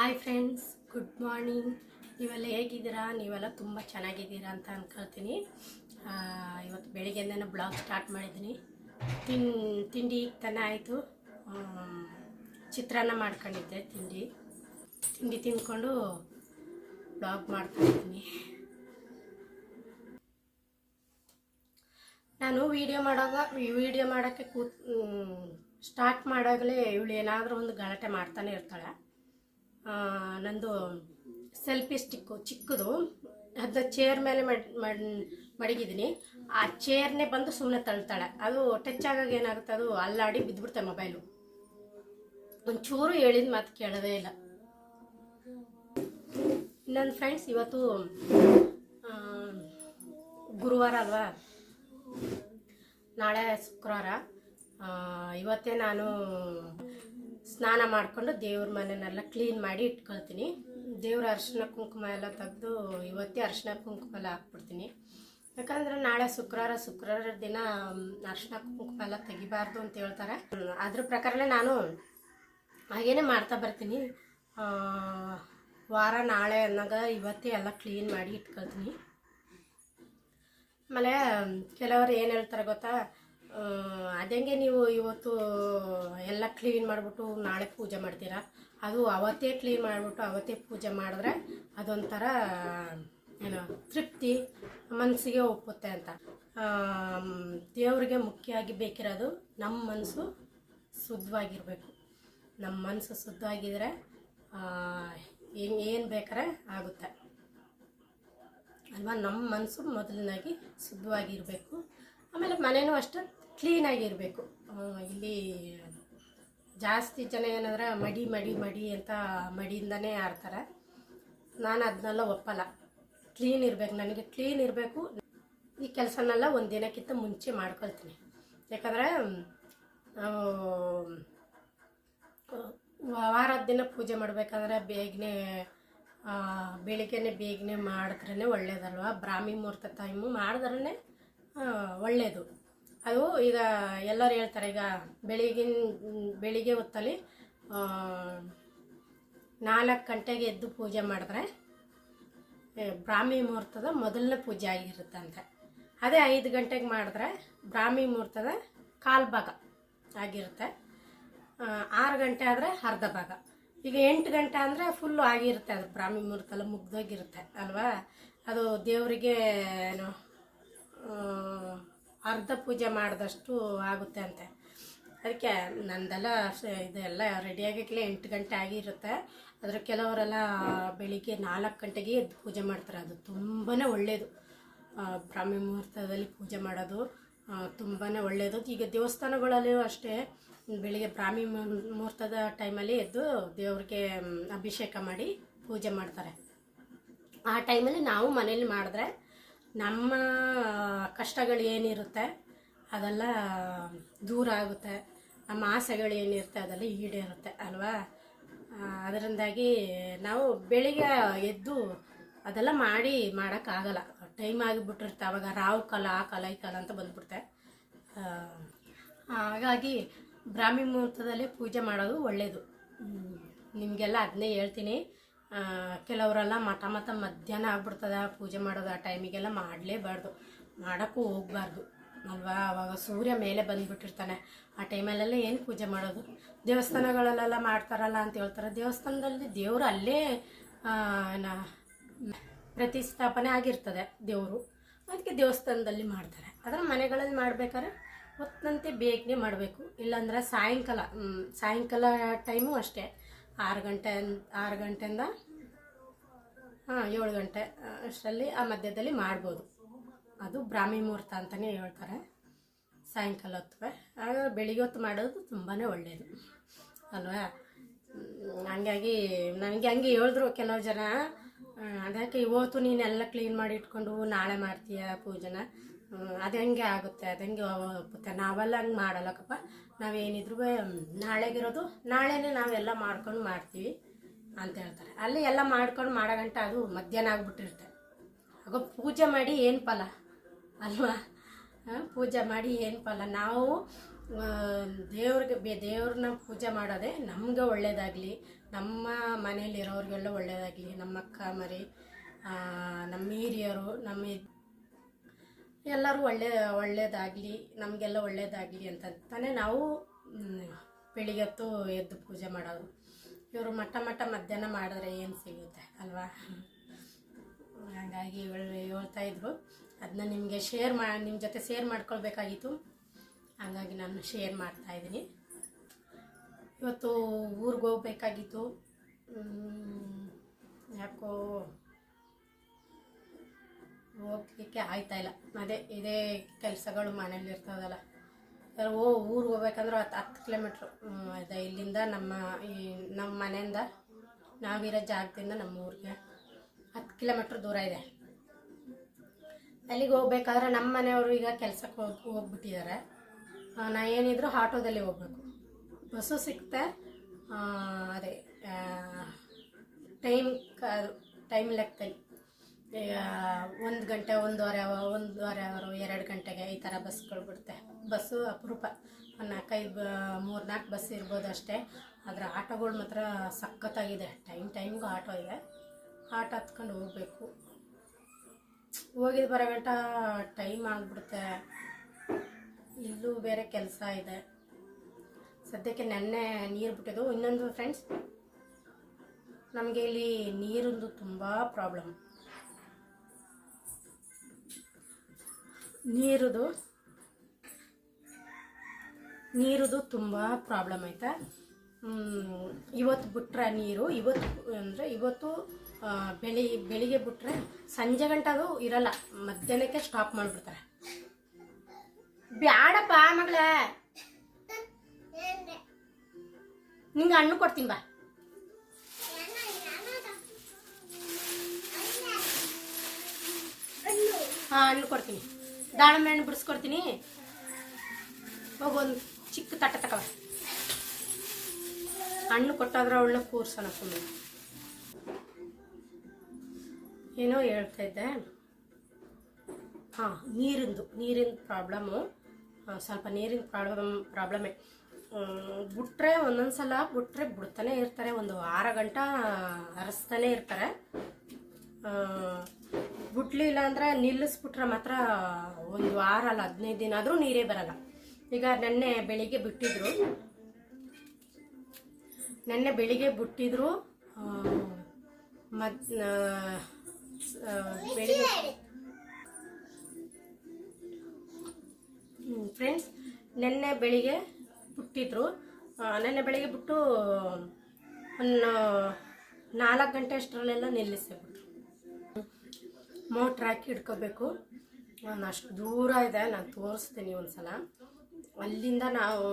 Hi friends, good morning. ನೀವೆಲ್ಲ ಹೇಗಿದ್ದೀರಾ? ನೀವೆಲ್ಲ ತುಂಬ ಚೆನ್ನಾಗಿದ್ದೀರಾ ಅಂತ ಅಂದ್ಕೊಳ್ತೀನಿ ಇವತ್ತು ಬೆಳಿಗ್ಗೆಯಿಂದ ಬ್ಲಾಗ್ ಸ್ಟಾರ್ಟ್ ಮಾಡಿದ್ದೀನಿ. ತಿನ್, ತಿಂಡಿ ತಾನೇ ಆಯಿತು. ಚಿತ್ರಾನ್ನ ಮಾಡ್ಕೊಂಡಿದ್ದೆ, ತಿಂಡಿ. ತಿಂಡಿ ತಿಂದ್ಕೊಂಡು ಬ್ಲಾಗ್ ಮಾಡ್ತಾಯಿದ್ದೀನಿ ನಾನು ವಿಡಿಯೋ ಮಾಡೋವಾಗ, ವಿಡಿಯೋ ಮಾಡೋಕ್ಕೆ ಕೂತ್ ಸ್ಟಾರ್ಟ್ ಮಾಡಾಗಲೇ ಇವಳು ಏನಾದರೂ ಒಂದು ಗಲಾಟೆ ಮಾಡ್ತಾನೆ ಇರ್ತಾಳೆ. ನಂದು ಸೆಲ್ಫಿ ಸ್ಟಿಕ್ಕು ಚಿಕ್ಕದು. ಅದನ್ನ ಚೇರ್ ಮೇಲೆ ಮಡ್ ಮಡ್ ಮಡಗಿದ್ದೀನಿ ಆ ಚೇರ್ನೇ ಬಂದು ಸುಮ್ಮನೆ ತಳ್ತಾಳೆ. ಅದು ಟಚ್ ಆಗಾಗ ಏನಾಗುತ್ತೆ? ಅದು ಅಲ್ಲಾಡಿ ಬಿದ್ದುಬಿಡ್ತೆ ಮೊಬೈಲು ಒಂಚೂರು ಹೇಳಿದ ಮಾತು ಕೇಳೋದೇ ಇಲ್ಲ. ನನ್ನ ಫ್ರೆಂಡ್ಸ್ ಇವತ್ತು ಗುರುವಾರ ಅಲ್ವಾ? ನಾಳೆ ಶುಕ್ರವಾರ. ಇವತ್ತೇ ನಾನು ಸ್ನಾನ ಮಾಡಿಕೊಂಡು ದೇವ್ರ ಮನೆನೆಲ್ಲ ಕ್ಲೀನ್ ಮಾಡಿ ಇಟ್ಕೊಳ್ತೀನಿ. ದೇವ್ರ ಅರಿಶಿನ ಕುಂಕುಮ ಎಲ್ಲ ತೆಗೆದು ಇವತ್ತೇ ಅರಿಶಿನ ಕುಂಕುಮ ಎಲ್ಲ ಹಾಕ್ಬಿಡ್ತೀನಿ. ಯಾಕಂದ್ರೆ ನಾಳೆ ಶುಕ್ರವಾರ ಶುಕ್ರವಾರ ದಿನ ಅರಿಶಿನ ಕುಂಕುಮ ಎಲ್ಲ ತೆಗಿಬಾರ್ದು ಅಂತ ಹೇಳ್ತಾರೆ. ಅದ್ರ ಪ್ರಕಾರನೇ ನಾನು ಹಾಗೇನೆ ಮಾಡ್ತಾ ಬರ್ತೀನಿ. ವಾರ ನಾಳೆ ಅನ್ನೋಗ ಇವತ್ತೇ ಎಲ್ಲ ಕ್ಲೀನ್ ಮಾಡಿ ಇಟ್ಕೊಳ್ತೀನಿ. ಆಮೇಲೆ ಕೆಲವರು ಏನು ಹೇಳ್ತಾರೆ ಗೊತ್ತಾ? ಅದಂಗೆ ನೀವು ಇವತ್ತು ಎಲ್ಲ ಕ್ಲೀನ್ ಮಾಡಿಬಿಟ್ಟು ನಾಳೆ ಪೂಜೆ ಮಾಡ್ತೀರಾ? ಅದು ಅವತ್ತೇ ಕ್ಲೀನ್ ಮಾಡಿಬಿಟ್ಟು ಅವತ್ತೇ ಪೂಜೆ ಮಾಡಿದ್ರೆ ಅದೊಂಥರ, ಏನು, ತೃಪ್ತಿ, ಮನಸ್ಸಿಗೆ ಒಪ್ಪುತ್ತೆ ಅಂತ. ದೇವ್ರಿಗೆ ಮುಖ್ಯವಾಗಿ ಬೇಕಿರೋದು ನಮ್ಮ ಮನಸ್ಸು ಶುದ್ಧವಾಗಿರಬೇಕು. ನಮ್ಮ ಮನಸ್ಸು ಶುದ್ಧವಾಗಿದ್ದರೆ ಏನು ಏನು ಬೇಕಾರೆ ಆಗುತ್ತೆ. ಅಲ್ವಾ? ನಮ್ಮ ಮನಸ್ಸು ಮೊದಲನಾಗಿ ಶುದ್ಧವಾಗಿರಬೇಕು. ಆಮೇಲೆ ಮನೇನೂ ಅಷ್ಟೇ. ಕ್ಲೀನಾಗಿರಬೇಕು ಇಲ್ಲಿ ಜಾಸ್ತಿ ಜನ ಏನಂದ್ರೆ ಮಡಿ ಮಡಿ ಮಡಿ ಅಂತ ಮಡಿಯಿಂದನೇ ಆಡ್ತಾರೆ. ನಾನು ಅದನ್ನೆಲ್ಲ ಒಪ್ಪಲ್ಲ. ಕ್ಲೀನ್ ಇರಬೇಕು, ನನಗೆ ಕ್ಲೀನ್ ಇರಬೇಕು. ಈ ಕೆಲಸನೆಲ್ಲ ಒಂದು ದಿನಕ್ಕಿಂತ ಮುಂಚೆ ಮಾಡ್ಕೊಳ್ತೀನಿ. ಯಾಕಂದರೆ ನಾವು ವಾರದ ದಿನ ಪೂಜೆ ಮಾಡಬೇಕಾದ್ರೆ ಬೇಗನೆ ಬೆಳಿಗ್ಗೆನೆ ಬೇಗನೆ ಮಾಡಿದ್ರೇ ಒಳ್ಳೇದಲ್ವ? ಬ್ರಾಹ್ಮಿ ಮುಹೂರ್ತ ಟೈಮು ಮಾಡಿದ್ರೇ ಒಳ್ಳೆಯದು ಅದು ಈಗ ಎಲ್ಲರೂ ಹೇಳ್ತಾರೆ, ಈಗ ಬೆಳಿಗಿನ, ಬೆಳಿಗ್ಗೆ ಹೊತ್ತಲ್ಲಿ ನಾಲ್ಕು ಗಂಟೆಗೆ ಎದ್ದು ಪೂಜೆ ಮಾಡಿದ್ರೆ ಬ್ರಾಹ್ಮಿ ಮುಹೂರ್ತದ ಮೊದಲನೇ ಪೂಜೆ ಆಗಿರುತ್ತಂತೆ. ಅದೇ ಐದು ಗಂಟೆಗೆ ಮಾಡಿದ್ರೆ ಬ್ರಾಹ್ಮಿ ಮುಹೂರ್ತದ ಕಾಲು ಭಾಗ ಆಗಿರುತ್ತೆ. ಆರು ಗಂಟೆ ಆದರೆ ಅರ್ಧ ಭಾಗ. ಈಗ ಎಂಟು ಗಂಟೆ ಅಂದರೆ ಫುಲ್ಲು ಆಗಿರುತ್ತೆ ಅದು ಬ್ರಾಹ್ಮಿ ಮುಹೂರ್ತಲ್ಲಿ ಮುಗ್ದೋಗಿರುತ್ತೆ, ಅಲ್ವಾ? ಅದು ದೇವರಿಗೆ ಏನು ಅರ್ಧ ಪೂಜೆ ಮಾಡಿದಷ್ಟು ಆಗುತ್ತೆ ಅಂತೆ. ಅದಕ್ಕೆ ನಂದೆಲ್ಲ ಇದೆಲ್ಲ ರೆಡಿಯಾಗಕ್ಕೆ ಎಂಟು ಗಂಟೆ ಆಗಿರುತ್ತೆ. ಆದರೆ ಕೆಲವರೆಲ್ಲ ಬೆಳಿಗ್ಗೆ ನಾಲ್ಕು ಗಂಟೆಗೆ ಎದ್ದು ಪೂಜೆ ಮಾಡ್ತಾರೆ. ಅದು ತುಂಬಾ ಒಳ್ಳೆಯದು ಬ್ರಾಹ್ಮಿ ಮುಹೂರ್ತದಲ್ಲಿ ಪೂಜೆ ಮಾಡೋದು ತುಂಬಾ ಒಳ್ಳೆಯದು ಈಗ ದೇವಸ್ಥಾನಗಳಲ್ಲೂ ಅಷ್ಟೇ. ಬೆಳಿಗ್ಗೆ ಬ್ರಾಹ್ಮಿ ಮುಹೂರ್- ಮುಹೂರ್ತದ ಟೈಮಲ್ಲಿ ಎದ್ದು ದೇವ್ರಿಗೆ ಅಭಿಷೇಕ ಮಾಡಿ ಪೂಜೆ ಮಾಡ್ತಾರೆ. ಆ ಟೈಮಲ್ಲಿ ನಾವು ಮನೇಲಿ ಮಾಡಿದ್ರೆ ನಮ್ಮ ಕಷ್ಟಗಳು ಏನಿರುತ್ತೆ, ಅದೆಲ್ಲ ದೂರ ಆಗುತ್ತೆ. ನಮ್ಮ ಆಸೆಗಳು ಏನಿರುತ್ತೆ, ಅದೆಲ್ಲ ಈಡೇರುತ್ತೆ, ಅಲ್ವಾ? ಅದರಿಂದಾಗಿ ನಾವು ಬೆಳಿಗ್ಗೆ ಎದ್ದು ಅದೆಲ್ಲ ಮಾಡಿ ಮಾಡೋಕ್ಕಾಗಲ್ಲ. ಟೈಮ್ ಆಗಿಬಿಟ್ಟಿರುತ್ತೆ, ಅವಾಗ ರಾವು ಕಾಲ, ಆ ಕಾಲ, ಈ ಕಾಲ ಅಂತ ಬಂದ್ಬಿಡುತ್ತೆ. ಹಾಗಾಗಿ ಬ್ರಾಹ್ಮಿ ಮುಹೂರ್ತದಲ್ಲಿ ಪೂಜೆ ಮಾಡೋದು ಒಳ್ಳೆಯದು ನಿಮಗೆಲ್ಲ ಅದನ್ನೇ ಹೇಳ್ತೀನಿ. ಕೆಲವರೆಲ್ಲ ಮಠ ಮಠ ಮಧ್ಯಾಹ್ನ ಆಗ್ಬಿಡ್ತದ, ಪೂಜೆ ಮಾಡೋದು ಆ ಟೈಮಿಗೆಲ್ಲ ಮಾಡಲೇಬಾರ್ದು. ಮಾಡೋಕ್ಕೂ ಹೋಗ್ಬಾರ್ದು, ಅಲ್ವಾ? ಅವಾಗ ಸೂರ್ಯ ಮೇಲೆ ಬಂದುಬಿಟ್ಟಿರ್ತಾನೆ. ಆ ಟೈಮಲ್ಲೆಲ್ಲ ಏನು ಪೂಜೆ ಮಾಡೋದು? ದೇವಸ್ಥಾನಗಳಲ್ಲೆಲ್ಲ ಮಾಡ್ತಾರಲ್ಲ ಅಂತ ಹೇಳ್ತಾರೆ. ದೇವಸ್ಥಾನದಲ್ಲಿ ದೇವರು ಅಲ್ಲೇ ಪ್ರತಿಷ್ಠಾಪನೆ ಆಗಿರ್ತದೆ ದೇವರು. ಅದಕ್ಕೆ ದೇವಸ್ಥಾನದಲ್ಲಿ ಮಾಡ್ತಾರೆ. ಅದರ ಮನೆಗಳಲ್ಲಿ ಮಾಡಬೇಕಾದ್ರೆ ಹೊತ್ತಂತೆ ಬೇಗನೆ ಮಾಡಬೇಕು. ಇಲ್ಲಾಂದ್ರೆ ಸಾಯಂಕಾಲ ಸಾಯಂಕಾಲ ಟೈಮು ಅಷ್ಟೇ. ಆರು ಗಂಟೆ, ಆರು ಗಂಟೆಯಿಂದ ಹಾಂ, ಏಳು ಗಂಟೆ ಅಷ್ಟರಲ್ಲಿ ಆ ಮಧ್ಯದಲ್ಲಿ ಮಾಡ್ಬೋದು. ಅದು ಬ್ರಾಹ್ಮಿ ಮುಹೂರ್ತ ಅಂತಲೇ ಹೇಳ್ತಾರೆ. ಸಾಯಂಕಾಲ ಹೊತ್ತು ಆಗ ಬೆಳಿಗ್ಗೆ ಹೊತ್ತು ಮಾಡೋದು ತುಂಬಾ ಒಳ್ಳೆಯದು ಅಲ್ವಾ? ಹಂಗಾಗಿ, ನನಗೆ ಹಂಗೆ ಹೇಳಿದ್ರು ಕೆಲವು ಜನ. ಅದಕ್ಕೆ ಇವತ್ತು ನೀನೆಲ್ಲ ಕ್ಲೀನ್ ಮಾಡಿ ಇಟ್ಕೊಂಡು ನಾಳೆ ಮಾಡ್ತೀಯ ಪೂಜೆನ? ಅದು ಹೆಂಗೆ ಆಗುತ್ತೆ? ಅದು ಹೆಂಗೆ ಒಪ್ಪುತ್ತೆ? ನಾವೆಲ್ಲ ಹಂಗೆ ಮಾಡಲ್ಲಕ್ಕಪ್ಪ ನಾವೇನಿದ್ರು ನಾಳೆಗಿರೋದು ನಾಳೆನೇ ನಾವೆಲ್ಲ ಮಾಡ್ಕೊಂಡು ಮಾಡ್ತೀವಿ. ಅಂತ ಹೇಳ್ತಾರೆ. ಅಲ್ಲಿ ಎಲ್ಲ ಮಾಡ್ಕೊಂಡು ಮಾಡೋ ಗಂಟೆ ಅದು ಮಧ್ಯಾಹ್ನ ಆಗ್ಬಿಟ್ಟಿರುತ್ತೆ. ಆಗ ಪೂಜೆ ಮಾಡಿ ಏನು ಫಲ? ಅಲ್ವಾ? ಪೂಜೆ ಮಾಡಿ ಏನು ಫಲ? ನಾವು ದೇವ್ರಿಗೆ ಬೇ, ದೇವ್ರನ್ನ ಪೂಜೆ ಮಾಡೋದೇ ನಮಗೆ ಒಳ್ಳೇದಾಗಲಿ. ನಮ್ಮ ಮನೇಲಿರೋರಿಗೆಲ್ಲ ಒಳ್ಳೇದಾಗಲಿ. ನಮ್ಮ ಅಕ್ಕ, ಮರಿ ನಮ್ಮ ಹಿರಿಯರು, ನಮ್ಮ ಎಲ್ಲರೂ ಒಳ್ಳೆ, ಒಳ್ಳೇದಾಗಲಿ. ನಮಗೆಲ್ಲ ಒಳ್ಳೇದಾಗಲಿ ಅಂತ ತಾನೇ ನಾವು ಬೆಳಿಗ್ಗೆ ಹೊತ್ತು ಎದ್ದು ಪೂಜೆ ಮಾಡೋದು. ಇವರು ಮಟ್ಟ ಮಟ್ಟ ಮಧ್ಯಾಹ್ನ ಮಾಡಿದ್ರೆ ಏನು ಸಿಗುತ್ತೆ ಅಲ್ವಾ? ಹಾಗಾಗಿ ಹೇಳ್ತಾ ಇದ್ರು. ಅದನ್ನ ನಿಮಗೆ ಶೇರ್ ಮಾ ನಿಮ್ಮ ಜೊತೆ ಶೇರ್ ಮಾಡ್ಕೊಳ್ಬೇಕಾಗಿತ್ತು. ಹಾಗಾಗಿ ನಾನು ಶೇರ್ ಮಾಡ್ತಾ ಇದ್ದೀನಿ. ಇವತ್ತು ಊರಿಗೆ ಹೋಗ್ಬೇಕಾಗಿತ್ತು. ಯಾಕೋ ಹೋಗ್ಲಿಕ್ಕೆ ಇಲ್ಲ. ಅದೇ ಇದೇ ಕೆಲಸಗಳು ಮನೇಲಿ ಇರ್ತದಲ್ಲ. ಓ ಊರಿಗೆ ಹೋಗ್ಬೇಕಂದ್ರೆ ಹತ್ತು ಹತ್ತು ಕಿಲೋಮೀಟ್ರ್ ಇದೆ ಇಲ್ಲಿಂದ ನಮ್ಮ ಈ ನಮ್ಮ ಮನೆಯಿಂದ ನಾವಿರೋ ಜಾಗದಿಂದ ನಮ್ಮ ಊರಿಗೆ ಹತ್ತು ಕಿಲೋಮೀಟ್ರ್ ದೂರ ಇದೆ. ಅಲ್ಲಿಗೆ ಹೋಗ್ಬೇಕಾದ್ರೆ ನಮ್ಮ ಮನೆಯವರು ಈಗ ಕೆಲಸಕ್ಕೆ ಹೋಗಿ ಹೋಗ್ಬಿಟ್ಟಿದ್ದಾರೆ. ನಾ ಏನಿದ್ರು ಆಟೋದಲ್ಲಿ ಹೋಗ್ಬೇಕು. ಬಸ್ಸು ಸಿಕ್ತೆ ಆ, ಅದೇ ಟೈಮ್ ಟೈಮ್ ಲೆಕ್ಕದಲ್ಲಿ. ಒಂದು ಗಂಟೆ ಒಂದೂವರೆ ಅವ ಒಂದೂವರೆ ಅವರು ಎರಡು ಗಂಟೆಗೆ ಈ ಥರ ಬಸ್ಗಳು ಬಿಡುತ್ತೆ. ಬಸ್ಸು ಅಪರೂಪ. ಒಂದು ನಾಲ್ಕೈದು ಬ ಮೂರು ನಾಲ್ಕು ಬಸ್ ಇರ್ಬೋದು ಅಷ್ಟೇ. ಆದರೆ ಆಟೋಗಳು ಮಾತ್ರ ಸಖತ್ತಾಗಿದೆ. ಟೈಮ್, ಟೈಮ್ಗೂ ಆಟೋ ಇದೆ. ಆಟೋ ಹತ್ಕೊಂಡು ಹೋಗ್ಬೇಕು. ಹೋಗಿದ್ದು ಬರೋ ಗಂಟ ಟೈಮ್ ಆಗಿಬಿಡುತ್ತೆ. ಇಲ್ಲೂ ಬೇರೆ ಕೆಲಸ ಇದೆ. ಸದ್ಯಕ್ಕೆ ನೆನ್ನೆ ನೀರು ಬಿಟ್ಟಿದ್ದು. ಇನ್ನೊಂದು ಫ್ರೆಂಡ್ಸ್ ನಮಗೆ ಇಲ್ಲಿ ನೀರಿಂದು ತುಂಬ ಪ್ರಾಬ್ಲಮ್ ನೀರುದು. ನೀರುದು ತುಂಬ ಪ್ರಾಬ್ಲಮ್ ಐತೆ. ಇವತ್ತು ಬಿಟ್ರೆ ನೀರು, ಇವತ್ತು ಅಂದರೆ ಇವತ್ತು ಬೆಳಿ, ಬೆಳಿಗ್ಗೆ ಬಿಟ್ರೆ ಸಂಜೆ ಗಂಟೆಗೂ ಅದು ಇರಲ್ಲ. ಮಧ್ಯಾಹ್ನಕ್ಕೆ ಸ್ಟಾಪ್ ಮಾಡಿಬಿಡ್ತಾರೆ. ಬ್ಯಾಡಪ್ಪ ಮಗಳೇ. ನಿಂಗೆ ಹಣ್ಣು ಕೊಡ್ತೀನಿ ಬಾ. ಹಾಂ, ಹಣ್ಣು ಕೊಡ್ತೀನಿ. ದಾಳಂಬೆ ಹಣ್ಣು ಬಿಡಿಸ್ಕೊಡ್ತೀನಿ. ಹೋಗೊಂದು ಚಿಕ್ಕ ತಟ್ಟ ತಕ ಹಣ್ಣು ಕೊಟ್ಟಾದ್ರೆ ಅವಳನ್ನ ಕೂರ್ಸೋಣ ಸುಮ್ಮನೆ ಏನೋ ಹೇಳ್ತಾ ಇದ್ದೆ. ಹಾಂ, ನೀರಿಂದು ನೀರಿನ ಪ್ರಾಬ್ಲಮ್ಮು ಸ್ವಲ್ಪ ನೀರಿನ ಪ್ರಾಬ್ಲಮ್ ಪ್ರಾಬ್ಲಮೇ ಬಿಟ್ರೆ ಒಂದೊಂದು ಸಲ ಬಿಟ್ರೆ ಬಿಡ್ತಾನೆ ಇರ್ತಾರೆ. ಒಂದು ವಾರ ಗಂಟ ಹರಿಸ್ತಾನೆ ಇರ್ತಾರೆ. ಬಿಡ್ಲಿಲ್ಲ ಅಂದರೆ ನಿಲ್ಲಿಸ್ಬಿಟ್ರೆ ಮಾತ್ರ ಒಂದು ವಾರ ಅಲ್ಲ, ಹದಿನೈದು ದಿನ ಆದರೂ ನೀರೇ ಬರಲ್ಲ. ಈಗ ನೆನ್ನೆ ಬೆಳಿಗ್ಗೆ ಬಿಟ್ಟಿದ್ರು. ನೆನ್ನೆ ಬೆಳಿಗ್ಗೆ ಬಿಟ್ಟಿದ್ರು ಮತ್ತು ಬೆಳಿಗ್ಗೆ ಫ್ರೆಂಡ್ಸ್ ನೆನ್ನೆ ಬೆಳಿಗ್ಗೆ ಬಿಟ್ಟಿದ್ರು. ನೆನ್ನೆ ಬೆಳಿಗ್ಗೆ ಬಿಟ್ಟು, ಒಂದು ನಾಲ್ಕು ಗಂಟೆ ಅಷ್ಟರಲ್ಲೆಲ್ಲ ನಿಲ್ಲಿಸಿಬಿಟ್ರು ಮೋಟ್ರ್ ಹಾಕಿ ಇಟ್ಕೋಬೇಕು. ನಾನು ಅಷ್ಟು ದೂರ ಇದೆ, ನಾನು ತೋರಿಸ್ತೀನಿ ಒಂದ್ಸಲ. ಅಲ್ಲಿಂದ ನಾವು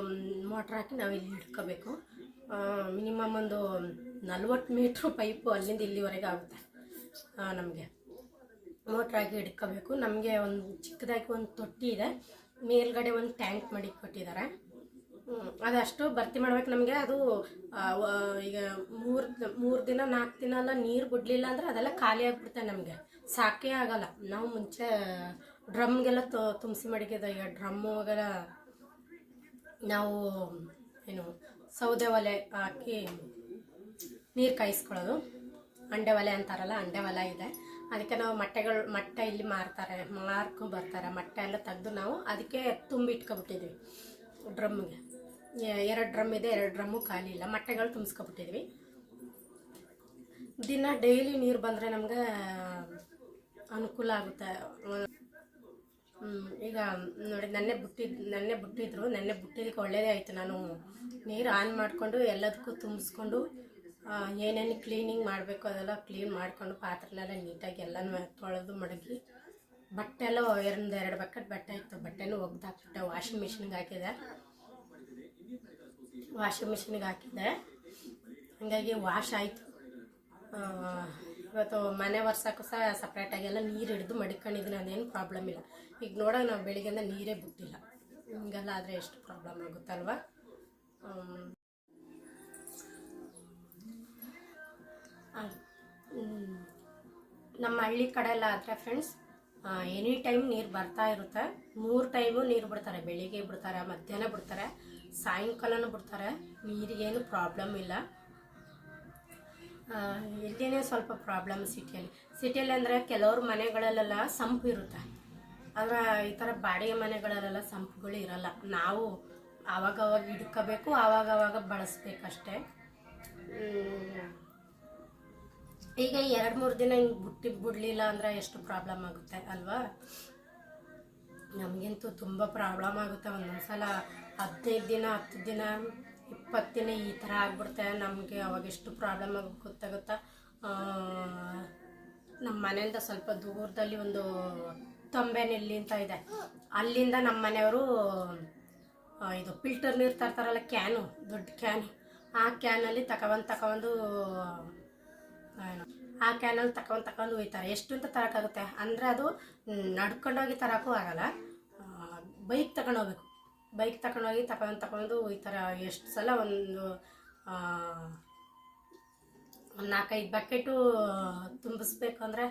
ಮೋಟ್ರ್ ಹಾಕಿ ನಾವು ಇಲ್ಲಿ ಇಟ್ಕೋಬೇಕು. ಮಿನಿಮಮ್ ಒಂದು ನಲ್ವತ್ತು ಮೀಟ್ರ್ ಪೈಪು ಅಲ್ಲಿಂದ ಇಲ್ಲಿವರೆಗೆ ಆಗುತ್ತೆ. ನಮಗೆ. ಮೋಟ್ರ್ ಹಾಕಿ ಹಿಡ್ಕೋಬೇಕು ನಮಗೆ ಒಂದು ಚಿಕ್ಕದಾಗಿ ಒಂದು ತೊಟ್ಟಿ ಇದೆ. ಮೇಲ್ಗಡೆ ಒಂದು ಟ್ಯಾಂಕ್ ಮಾಡಿ ಕೊಟ್ಟಿದ್ದಾರೆ. ಅದಷ್ಟು ಭರ್ತಿ ಮಾಡ್ಬೇಕು ನಮಗೆ. ಅದು ಈಗ ಮೂರು ಮೂರು ದಿನ ನಾಲ್ಕು ದಿನ ಎಲ್ಲ ನೀರು ಬಿಡಲಿಲ್ಲ ಅಂದರೆ ಅದೆಲ್ಲ ಖಾಲಿ ಆಗಿಬಿಡ್ತೆ ನಮಗೆ. ಸಾಕೇ ಆಗಲ್ಲ. ನಾವು ಮುಂಚೆ ಡ್ರಮ್ಗೆಲ್ಲ ತುಂಬಿಸಿ ಮಡಿಗೆದ ಈಗ ಡ್ರಮ್ಮುಗೆಲ್ಲ ನಾವು ಏನು ಸೌದೆ ಒಲೆ ಹಾಕಿ ನೀರು ಕಾಯಿಸ್ಕೊಳ್ಳೋದು. ಅಂಡೆ ಒಲೆ ಅಂತಾರಲ್ಲ, ಅಂಡೆ ಒಲೆ ಇದೆ. ಅದಕ್ಕೆ ನಾವು ಮೊಟ್ಟೆಗಳು, ಮೊಟ್ಟೆ ಇಲ್ಲಿ ಮಾರ್ತಾರೆ, ಮಾರ್ಕು ಬರ್ತಾರೆ. ಮೊಟ್ಟೆ ಎಲ್ಲ ತೆಗೆದು ನಾವು ಅದಕ್ಕೆ ತುಂಬಿ ಇಟ್ಕೊಬಿಟ್ಟಿದ್ವಿ ಡ್ರಮ್ಮಿಗೆ ಎರಡು ಡ್ರಮ್ ಇದೆ, ಎರಡು ಡ್ರಮ್ಮು ಖಾಲಿ ಇಲ್ಲ. ಮೊಟ್ಟೆಗಳು ತುಂಬಿಸ್ಕೊಬಿಟ್ಟಿದ್ವಿ. ದಿನ ಡೈಲಿ ನೀರು ಬಂದರೆ ನಮ್ಗೆ ಅನುಕೂಲ ಆಗುತ್ತೆ. ಈಗ ನೋಡಿ, ನೆನ್ನೆ ಬಿಟ್ಟಿದ್ ನೆನ್ನೆ ಬಿಟ್ಟಿದ್ರು. ನೆನ್ನೆ ಬಿಟ್ಟಿದ್ದಕ್ಕೆ ಒಳ್ಳೇದೇ ಆಯಿತು. ನಾನು ನೀರು ಆನ್ ಮಾಡಿಕೊಂಡು ಎಲ್ಲದಕ್ಕೂ ತುಂಬಿಸ್ಕೊಂಡು ಏನೇನು ಕ್ಲೀನಿಂಗ್ ಮಾಡಬೇಕು ಅದೆಲ್ಲ ಕ್ಲೀನ್ ಮಾಡಿಕೊಂಡು ಪಾತ್ರೆನೆಲ್ಲ ನೀಟಾಗಿ ಎಲ್ಲನೂ ತೊಳೆದು ಮಡಗಿ, ಬಟ್ಟೆ ಎಲ್ಲ ಎರಡು ಎರಡು ಬಕೆಟ್ ಬಟ್ಟೆ ಇತ್ತು. ಬಟ್ಟೆನೂ ಒಗ್ದಾಕ್ಬಿಟ್ಟೆ. ವಾಷಿಂಗ್ ಮಿಷಿನ್ಗೆ ಹಾಕಿದೆ. ವಾಷಿಂಗ್ ಮಿಷಿನ್ಗೆ ಹಾಕಿದೆ. ಹಾಗಾಗಿ ವಾಶ್ ಆಯಿತು. ಇವತ್ತು ಮನೆ ಒರ್ಸಕ್ಕೂ ಸಹ ಸಪ್ರೇಟಾಗೆಲ್ಲ ನೀರು ಹಿಡಿದು ಮಡಿಕೊಂಡಿದ್ದೀನಿ, ಅದೇನು ಪ್ರಾಬ್ಲಮ್ ಇಲ್ಲ. ಈಗ ನೋಡೋಕೆ ನಾವು ಬೆಳಿಗ್ಗೆಯಿಂದ ನೀರೇ ಬಿಟ್ಟಿಲ್ಲ. ಹಿಂಗೆಲ್ಲ ಆದರೆ ಎಷ್ಟು ಪ್ರಾಬ್ಲಮ್ ಆಗುತ್ತಲ್ವ? ನಮ್ಮ ಹಳ್ಳಿ ಕಡೆ ಎಲ್ಲ ಆದರೆ ಫ್ರೆಂಡ್ಸ್ ಎನಿ ಟೈಮ್ ನೀರು ಬರ್ತಾ ಇರುತ್ತೆ. ಮೂರು ಟೈಮು ನೀರು ಬಿಡ್ತಾರೆ. ಬೆಳಿಗ್ಗೆ ಬಿಡ್ತಾರೆ, ಮಧ್ಯಾಹ್ನ ಬಿಡ್ತಾರೆ, ಸಾಯಂಕಾಲನೂ ಬಿಡ್ತಾರೆ. ನೀರಿಗೇನು ಪ್ರಾಬ್ಲಮ್ ಇಲ್ಲ. ಇಲ್ಲಿನೇ ಸ್ವಲ್ಪ ಪ್ರಾಬ್ಲಮ್ ಸಿಟಿಯಲ್ಲಿ ಸಿಟಿಯಲ್ಲಿ ಅಂದರೆ ಕೆಲವ್ರ ಮನೆಗಳಲ್ಲೆಲ್ಲ ಸಂಪು ಇರುತ್ತೆ. ಆದರೆ ಈ ಥರ ಬಾಡಿಗೆ ಮನೆಗಳಲ್ಲೆಲ್ಲ ಸಂಪುಗಳು ಇರಲ್ಲ. ನಾವು ಆವಾಗವಾಗ ಹಿಡ್ಕೋಬೇಕು, ಆವಾಗವಾಗ ಬಳಸ್ಬೇಕಷ್ಟೆ. ಈಗ ಎರಡು ಮೂರು ದಿನ ಹಿಂಗೆ ಬಿಟ್ಟು ಬಿಡಲಿಲ್ಲ ಅಂದರೆ ಎಷ್ಟು ಪ್ರಾಬ್ಲಮ್ ಆಗುತ್ತೆ ಅಲ್ವಾ? ನಮಗಿಂತೂ ತುಂಬ ಪ್ರಾಬ್ಲಮ್ ಆಗುತ್ತೆ. ಒಂದೊಂದು ಸಲ ಹದಿನೈದು ದಿನ, ಹತ್ತು ದಿನ ಇಪ್ಪತ್ತು ದಿನ ಈ ಥರ ಆಗ್ಬಿಡ್ತೆ ನಮಗೆ ಅವಾಗ ಎಷ್ಟು ಪ್ರಾಬ್ಲಮ್ ಆಗುತ್ತೆ ಗೊತ್ತಾಗುತ್ತಾ? ನಮ್ಮ ಮನೆಯಿಂದ ಸ್ವಲ್ಪ ದೂರದಲ್ಲಿ ಒಂದು ತೊಂಬೆನೆಲ್ಲಿ ಅಂತ ಇದೆ. ಅಲ್ಲಿಂದ ನಮ್ಮ ಮನೆಯವರು ಇದು ಫಿಲ್ಟರ್ ನೀರು ತರ್ತಾರಲ್ಲ ಕ್ಯಾನು ದೊಡ್ಡ ಕ್ಯಾನು ಆ ಕ್ಯಾನಲ್ಲಿ ತಗೊಂಡು ಏನು, ಆ ಕ್ಯಾನಲ್ಲಿ ತಗೊಂಡು ತಗೊಂಡು ಹೋಯ್ತಾರೆ ಎಷ್ಟು ಅಂತ ತರೋಕ್ಕಾಗುತ್ತೆ ಅಂದರೆ ಅದು ನಡ್ಕೊಂಡೋಗಿ ತರೋಕ್ಕೂ ಆಗಲ್ಲ. ಬೈಕ್ ತಗೊಂಡೋಗ್ಬೇಕು ಬೈಕ್ ತಗೊಂಡೋಗಿ ತಗೊಂಡು ತಗೊಂಡು ಹೋಗ್ತಾರೆ ಎಷ್ಟು ಸಲ ಒಂದು ಒಂದು ನಾಲ್ಕೈದು ಬಕೆಟು ತುಂಬಿಸ್ಬೇಕು ಅಂದರೆ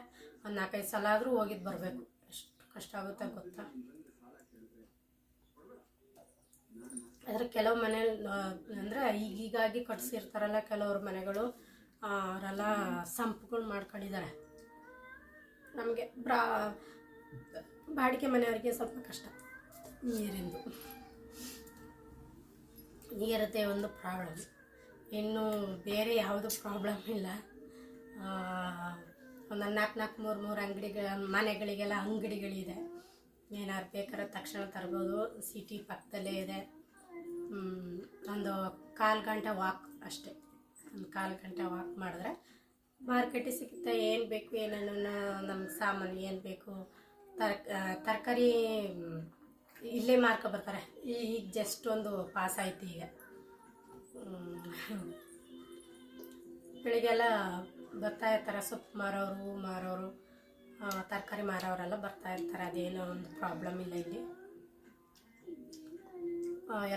ಒಂದು ನಾಲ್ಕೈದು ಸಲ ಆದರೂ ಹೋಗಿದ್ದು ಬರಬೇಕು. ಎಷ್ಟು ಕಷ್ಟ ಆಗುತ್ತೆ ಗೊತ್ತಾ? ಆದರೆ ಕೆಲವು ಮನೆ ಅಂದರೆ ಈಗೀಗಾಗಿ ಕಟ್ಸಿರ್ತಾರಲ್ಲ ಕೆಲವ್ರ ಮನೆಗಳು ಅವರೆಲ್ಲ ಸಂಪ್ಗಳು ಮಾಡ್ಕೊಂಡಿದ್ದಾರೆ. ನಮಗೆ ಬ್ರಾ, ಬಾಡಿಗೆ ಮನೆಯವರಿಗೆ ಸ್ವಲ್ಪ ಕಷ್ಟ ನೀರಿಂದು. ನೀರದೇ ಒಂದು ಪ್ರಾಬ್ಲಮ್ ಇನ್ನು ಬೇರೆ ಯಾವುದು ಪ್ರಾಬ್ಲಮ್ ಇಲ್ಲ. ಒಂದು ನಾಲ್ಕು ನಾಲ್ಕು ಮೂರು ಮೂರು ಅಂಗಡಿಗಳ, ಮನೆಗಳಿಗೆಲ್ಲ ಅಂಗಡಿಗಳಿದೆ. ಏನಾದ್ರು ಬೇಕಾದ್ರೆ ತಕ್ಷಣ ತರ್ಬೋದು. ಸಿಟಿ ಪಕ್ಕದಲ್ಲೇ ಇದೆ. ಒಂದು ಕಾಲು ಗಂಟೆ ವಾಕ್ ಅಷ್ಟೇ. ಒಂದು ಕಾಲು ಗಂಟೆ ವಾಕ್ ಮಾಡಿದ್ರೆ ಮಾರ್ಕೆಟಿಗೆ ಸಿಗುತ್ತೆ. ಏನು ಬೇಕು ಏನೇನು ನಮ್ಮ ಸಾಮಾನು ಏನು ಬೇಕು. ತರ್ ತರಕಾರಿ ಇಲ್ಲೇ ಮಾರ್ಕೊ ಬರ್ತಾರೆ. ಈಗ ಜಸ್ಟ್ ಒಂದು ಪಾಸ್ ಆಯ್ತು ಈಗ. ಬೆಳಿಗ್ಗೆಲ್ಲ ಬರ್ತಾ ಇರ್ತಾರೆ ಸೊಪ್ಪು ಮಾರೋರು ಮಾರೋರು ತರಕಾರಿ ಮಾರೋರೆಲ್ಲ ಬರ್ತಾ ಇರ್ತಾರೆ. ಅದೇನೋ ಒಂದು ಪ್ರಾಬ್ಲಮ್ ಇಲ್ಲ ಇಲ್ಲಿ.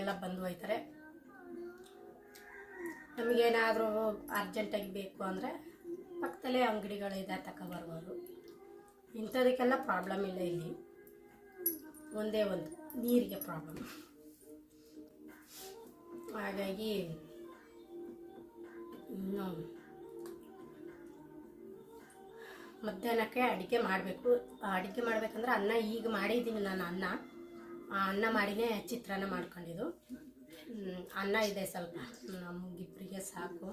ಎಲ್ಲ ಬಂದು ಹೋಯ್ತಾರೆ. ನಮಗೇನಾದರೂ ಅರ್ಜೆಂಟಾಗಿ ಬೇಕು ಅಂದರೆ ಪಕ್ಕದಲ್ಲೇ ಅಂಗಡಿಗಳಿದೆ ತಗೊಬರ್ಬೋದು ಇಂಥದಕ್ಕೆಲ್ಲ ಪ್ರಾಬ್ಲಮ್ ಇಲ್ಲ ಇಲ್ಲಿ. ಒಂದೇ ಒಂದು ನೀರಿಗೆ ಪ್ರಾಬ್ಲಮ್ ಹಾಗಾಗಿ, ಇನ್ನು ಮಧ್ಯಾಹ್ನಕ್ಕೆ ಅಡುಗೆ ಮಾಡಬೇಕು. ಅಡುಗೆ ಮಾಡಬೇಕಂದ್ರೆ ಅನ್ನ ಈಗ ಮಾಡಿದ್ದೀನಿ ನಾನು ಅನ್ನ. ಆ ಅನ್ನ ಮಾಡಿನೇ ಚಿತ್ರಾನ್ನ ಮಾಡ್ಕೊಂಡಿದ್ದು. ಅನ್ನ ಇದೆ ಸ್ವಲ್ಪ. ನಮಗಿಬ್ಬರಿಗೆ ಸಾಕು.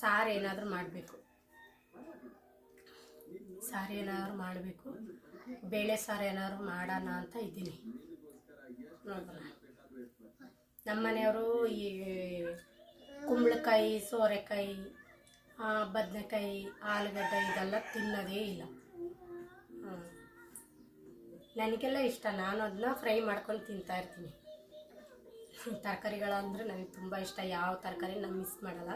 ಸಾರು ಏನಾದರೂ ಮಾಡಬೇಕು. ಸಾರು ಏನಾದ್ರು ಮಾಡಬೇಕು. ಬೇಳೆ ಸಾರು ಏನಾದ್ರು ಮಾಡೋಣ ಅಂತ ಇದ್ದೀನಿ. ನೋಡೋಣ. ನಮ್ಮ ಮನೆಯವರು ಈ ಕುಂಬಳಕಾಯಿ, ಸೋರೆಕಾಯಿ ಬದನೆಕಾಯಿ, ಆಲೂಗಡ್ಡೆ ಇದೆಲ್ಲ ತಿನ್ನೋದೇ ಇಲ್ಲ. ನನಗೆಲ್ಲ ಇಷ್ಟ. ನಾನು ಅದನ್ನ ಫ್ರೈ ಮಾಡ್ಕೊಂಡು ತಿಂತಾ ಇರ್ತೀನಿ. ತರಕಾರಿಗಳಂದ್ರೆ ನನಗೆ ತುಂಬ ಇಷ್ಟ. ಯಾವ ತರಕಾರಿ ನಾನು ಮಿಸ್ ಮಾಡಲ್ಲ.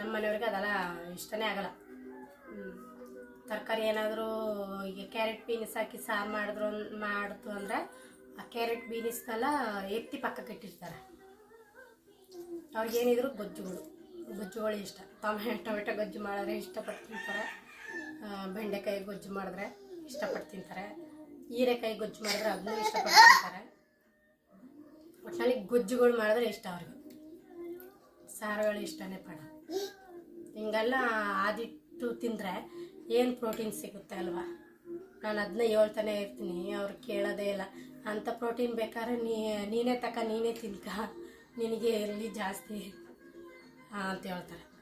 ನಮ್ಮ ಮನೆಯವ್ರಿಗೆ ಅದೆಲ್ಲ ಇಷ್ಟನೇ ಆಗಲ್ಲ. ತರಕಾರಿ ಏನಾದರೂ ಈಗ ಕ್ಯಾರೆಟ್ ಬೀನ್ಸ್ ಹಾಕಿ ಸಾರು ಮಾಡಿದ್ರು ಮಾಡಿತು ಅಂದರೆ ಆ ಕ್ಯಾರೆಟ್ ಬೀನ್ಸ್ನೆಲ್ಲ ಎತ್ತಿ ಪಕ್ಕಕ್ಕೆ ಇಟ್ಟಿರ್ತಾರೆ. ಅವ್ರಿಗೇನಿದ್ರು ಗೊಜ್ಜುಗಳು. ಗೊಜ್ಜುಗಳು ಇಷ್ಟ. ಟೊಮೆ ಟೊಮೆಟೊ ಗೊಜ್ಜು ಮಾಡಿದ್ರೆ ಇಷ್ಟಪಟ್ಟು ತಿಂತಾರೆ. ಬೆಂಡೆಕಾಯಿ ಗೊಜ್ಜು ಮಾಡಿದ್ರೆ ಇಷ್ಟಪಟ್ಟು ತಿಂತಾರೆ. ಹೀರೆಕಾಯಿ ಗೊಜ್ಜು ಮಾಡಿದ್ರೆ ಅದನ್ನೂ ಇಷ್ಟಪಟ್ಟು ತಿಂತಾರೆ. ಒಟ್ಟಿನಲ್ಲಿ ಗೊಜ್ಜುಗಳು ಮಾಡಿದ್ರೆ ಇಷ್ಟ ಅವ್ರಿಗೆ. ಸಾರುಗಳು ಇಷ್ಟನೇ ಪಡ. ಹಿಂಗೆಲ್ಲ ಆದಿಟ್ಟು ತಿಂದರೆ ಏನು ಪ್ರೋಟೀನ್ ಸಿಗುತ್ತೆ ಅಲ್ವಾ? ನಾನು ಅದನ್ನ ಹೇಳ್ತಾನೆ ಇರ್ತೀನಿ, ಅವ್ರು ಕೇಳೋದೇ ಇಲ್ಲ. ಅಂಥ ಪ್ರೋಟೀನ್ ಬೇಕಾದ್ರೆ ನೀ, ನೀನೇ ತಕ, ನೀನೇ ತಿನ್ಕ. ನಿನಗೆ ಎಲ್ಲಿ ಜಾಸ್ತಿ ಅಂತ ಹೇಳ್ತಾರೆ.